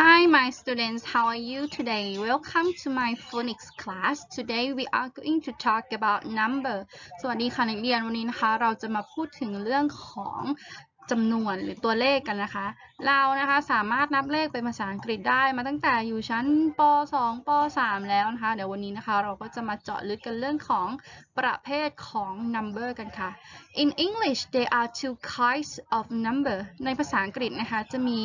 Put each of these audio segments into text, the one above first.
Hi, my students. How are you today? Welcome to my phonics class. Today we are going to talk about number. สวัสดีค่ะนักเรียนวันนี้นะคะ เราจะมาพูดถึงเรื่องของจำนวนหรือตัวเลขกันนะคะ เรานะคะสามารถนับเลขเป็นภาษาอังกฤษได้มาตั้งแต่อยู่ชั้นป .2 ป .3 แล้วนะคะ เดี๋ยววันนี้นะคะเราก็จะมาเจาะลึกกันเรื่องของประเภทของ number กันค่ะ In English there are two kinds of number ในภาษาอังกฤษนะคะจะมี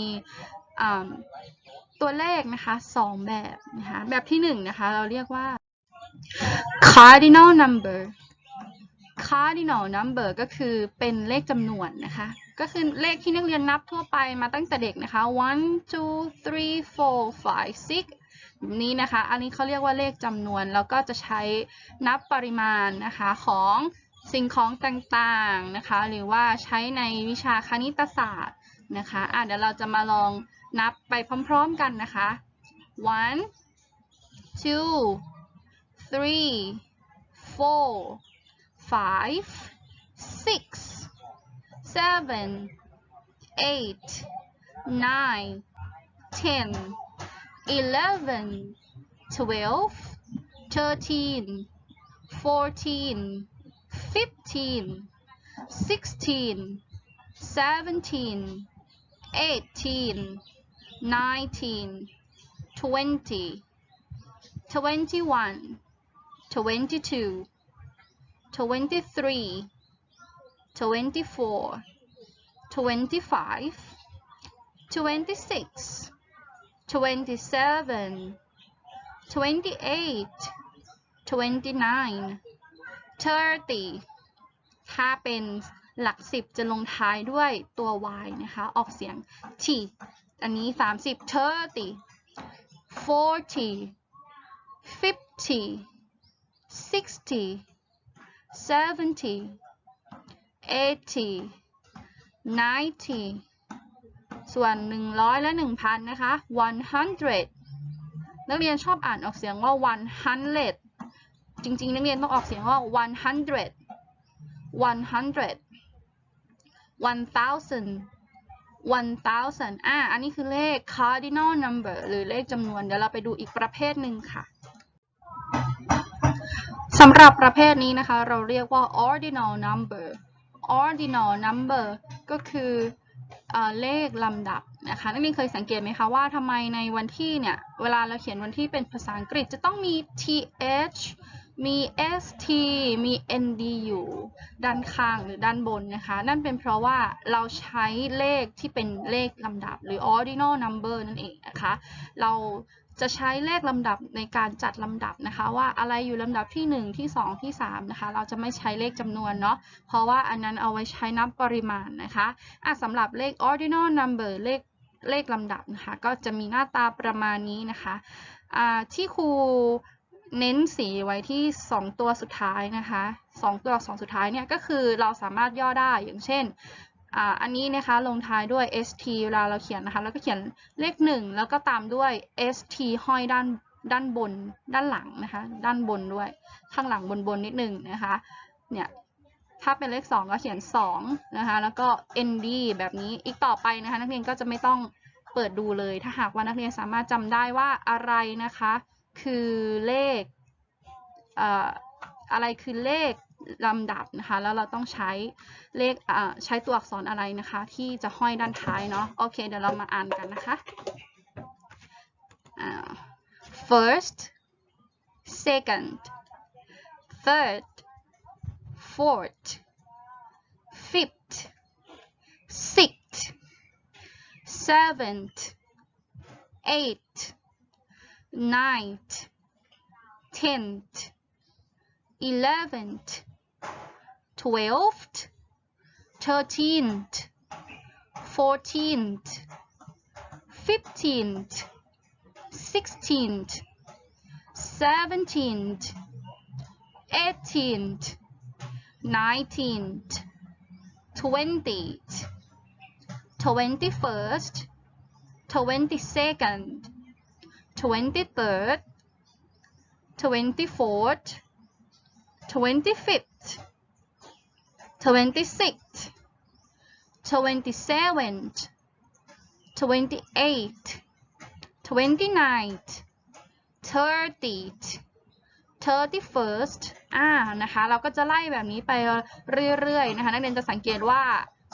ตัวเลขนะคะสองแบบนะคะแบบที่หนึ่งนะคะเราเรียกว่า cardinal number cardinal number ก็คือเป็นเลขจำนวนนะคะ ก็คือเลขที่นักเรียนนับทั่วไปมาตั้งแต่เด็กนะคะ one two three four five six แบบนี้นะคะ อันนี้เขาเรียกว่าเลขจำนวน แล้วก็จะใช้นับปริมาณนะคะของสิ่งของต่างๆนะคะ หรือว่าใช้ในวิชาคณิตศาสตร์นะคะอะเดี๋ยวเราจะมาลอง นับไปพร้อมๆกันนะคะ one two three four five six seven eight nine ten eleven twelve thirteen fourteen fifteen sixteen seventeen eighteen nineteen twenty twenty-one twenty-two 23 24 25 26 27 28 29 30ถ้าเป็นหลักสิบจะลงท้ายด้วยตัว y นะคะ ออกเสียง t อันนี้30 30 40 50 60 seventy, eighty, ninety ส่วนหนึ่งร้อยและหนึ่งพันนะคะ one hundred นักเรียนชอบอ่านออกเสียงว่า one hundred จริงๆ นักเรียนต้องออกเสียงว่า one hundred one hundred one thousand one thousand อ่า อันนี้คือเลข cardinal number หรือเลขจำนวน เดี๋ยวเราไปดูอีกประเภทหนึ่งค่ะสำหรับประเภทนี้นะคะ เราเรียกว่า ordinal number ordinal number ก็คือเออเลขลำดับนะคะนักเรียนเคยสังเกตไหมคะว่าทำไมในวันที่เนี่ย เวลาเราเขียนวันที่เป็นภาษาอังกฤษจะต้องมี th มี st มี nd อยู่ด้านข้างหรือด้านบนนะคะ นั่นเป็นเพราะว่าเราใช้เลขที่เป็นเลขลำดับหรือ ordinal number นั่นเองนะคะ เราจะใช้เลขลำดับในการจัดลำดับนะคะ ว่าอะไรอยู่ลำดับที่ 1 ที่ 2 ที่ 3 นะคะ เราจะไม่ใช้เลขจำนวนเนาะเพราะว่าอันนั้นเอาไว้ใช้นับปริมาณนะคะอะสำหรับเลข ordinal number เลขเลขลำดับนะคะ ก็จะมีหน้าตาประมาณนี้นะคะอ่าที่ครู เน้นสีไว้ที่ 2 ตัวสุดท้ายนะคะ2ตัวอักษรสุดท้ายเนี่ยก็คือเราสามารถย่อได้อย่างเช่นอ,อันนี้นะคะลงท้ายด้วย st เวลาเราเขียนนะคะแล้วก็เขียนเลข 1 แล้วก็ตามด้วย st ห้อยด้านด้านบนด้านหลังนะคะ ด้านบนด้วยข้างหลังบนบนนิดนึงนะคะเนี่ยถ้าเป็นเลข 2 ก็เขียน2นะคะแล้วก็ nd แบบนี้อีกต่อไปนะคะ นักเรียนก็จะไม่ต้องเปิดดูเลยถ้าหากว่านักเรียนสามารถจำได้ว่าอะไรนะคะ คือเลขเอ่ออะไรคือเลขลำดับนะคะ แล้วเราต้องใช้เลขใช้ตัวอักษรอะไรนะคะ ที่จะห้อยด้านท้ายเนาะ โอเค เดี๋ยวเรามาอ่านกันนะคะ first second third fourth fifth sixth seventh eighth ninth tenth eleventh twelfth thirteenth fourteenth fifteenth sixteenth seventeenth eighteenth nineteenth twentieth twenty-first twenty-second 23rd 24th 25th 26th 27th 28th 29th 30th 31st อ่า นะคะ เราก็จะไล่แบบนี้ไปเรื่อยๆ นะคะ นักเรียนจะสังเกตว่า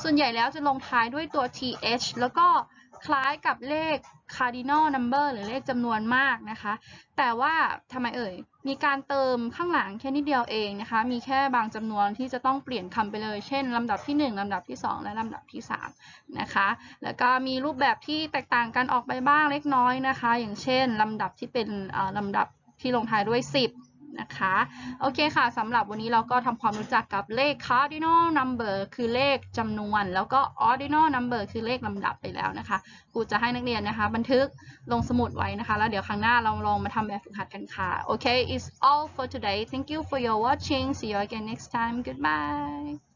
ส่วนใหญ่แล้วจะลงท้ายด้วยตัว th แล้วก็ คล้ายกับเลข cardinal number หรือเลขจำนวนมากนะคะ แต่ว่าทำไมเอ่ย มีการเติมข้างหลังแค่นิดเดียวเองนะคะ มีแค่บางจำนวนที่จะต้องเปลี่ยนคำไปเลย เช่นลำดับที่ 1 ลำดับที่ 2 และลำดับที่ 3 นะคะ แล้วก็มีรูปแบบที่แตกต่างกันออกไปบ้างเล็กน้อยนะคะ อย่างเช่นลำดับที่เป็นลำดับที่ลงท้ายด้วย 10 นะคะ โอเคค่ะสำหรับวันนี้เราก็ทำความรู้จักกับเลข cardinal number คือเลขจำนวน แล้วก็ ordinal number คือเลขลำดับไปแล้วนะคะครูจะให้นักเรียนนะคะ บันทึกลงสมุดไว้นะคะ แล้วเดี๋ยวครั้งหน้าเราลองมาทำแบบฝึกหัดกันค่ะ โอเค it's all for today thank you for your watching see you again next time goodbye